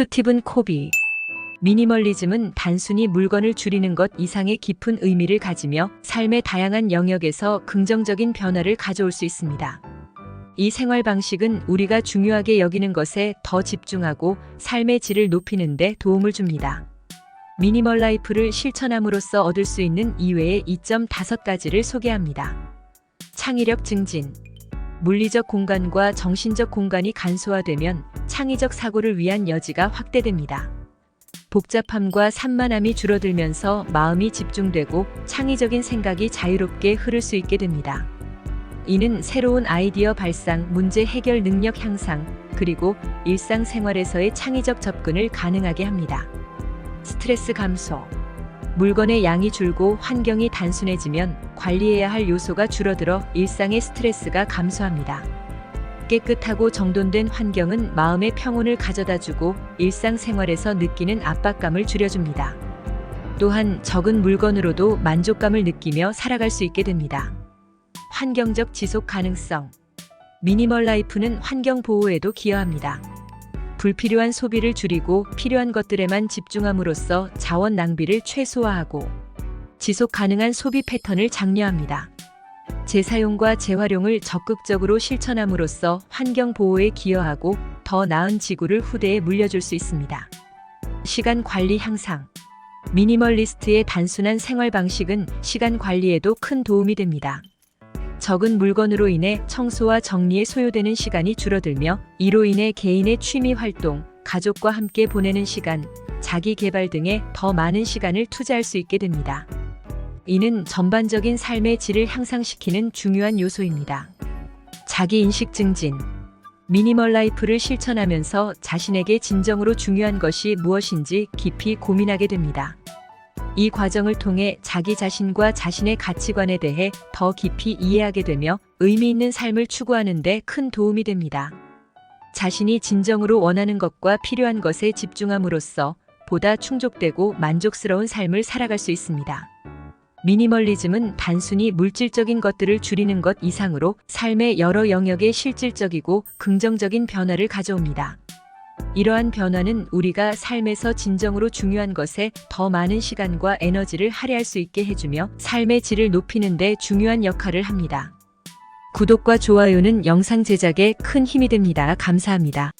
스티븐 코비 미니멀리즘은 단순히 물건을 줄이는 것 이상의 깊은 의미를 가지며 삶의 다양한 영역에서 긍정적인 변화를 가져올 수 있습니다. 이 생활 방식은 우리가 중요하게 여기는 것에 더 집중하고 삶의 질을 높이는 데 도움을 줍니다. 미니멀 라이프를 실천함으로써 얻을 수 있는 이외의 2.5가지를 소개합니다. 창의력 증진. 물리적 공간과 정신적 공간이 간소화되면 창의적 사고를 위한 여지가 확대됩니다. 복잡함과 산만함이 줄어들면서 마음이 집중되고 창의적인 생각이 자유롭게 흐를 수 있게 됩니다. 이는 새로운 아이디어 발상, 문제 해결 능력 향상, 그리고 일상생활에서의 창의적 접근을 가능하게 합니다. 스트레스 감소. 물건의 양이 줄고 환경이 단순해지면 관리해야 할 요소가 줄어들어 일상의 스트레스가 감소합니다. 깨끗하고 정돈된 환경은 마음의 평온을 가져다 주고 일상생활에서 느끼는 압박감을 줄여줍니다. 또한 적은 물건으로도 만족감을 느끼며 살아갈 수 있게 됩니다. 환경적 지속 가능성. 미니멀 라이프는 환경 보호에도 기여합니다. 불필요한 소비를 줄이고 필요한 것들에만 집중함으로써 자원 낭비를 최소화하고 지속 가능한 소비 패턴을 장려합니다. 재사용과 재활용을 적극적으로 실천함으로써 환경 보호에 기여하고 더 나은 지구를 후대에 물려줄 수 있습니다. 시간 관리 향상. 미니멀리스트의 단순한 생활 방식은 시간 관리에도 큰 도움이 됩니다. 적은 물건으로 인해 청소와 정리에 소요되는 시간이 줄어들며 이로 인해 개인의 취미 활동, 가족과 함께 보내는 시간, 자기 개발 등에 더 많은 시간을 투자할 수 있게 됩니다. 이는 전반적인 삶의 질을 향상시키는 중요한 요소입니다. 자기 인식 증진. 미니멀 라이프를 실천하면서 자신에게 진정으로 중요한 것이 무엇인지 깊이 고민하게 됩니다. 이 과정을 통해 자기 자신과 자신의 가치관에 대해 더 깊이 이해하게 되며 의미 있는 삶을 추구하는 데 큰 도움이 됩니다. 자신이 진정으로 원하는 것과 필요한 것에 집중함으로써 보다 충족되고 만족스러운 삶을 살아갈 수 있습니다. 미니멀리즘은 단순히 물질적인 것들을 줄이는 것 이상으로 삶의 여러 영역에 실질적이고 긍정적인 변화를 가져옵니다. 이러한 변화는 우리가 삶에서 진정으로 중요한 것에 더 많은 시간과 에너지를 할애할 수 있게 해주며 삶의 질을 높이는 데 중요한 역할을 합니다. 구독과 좋아요는 영상 제작에 큰 힘이 됩니다. 감사합니다.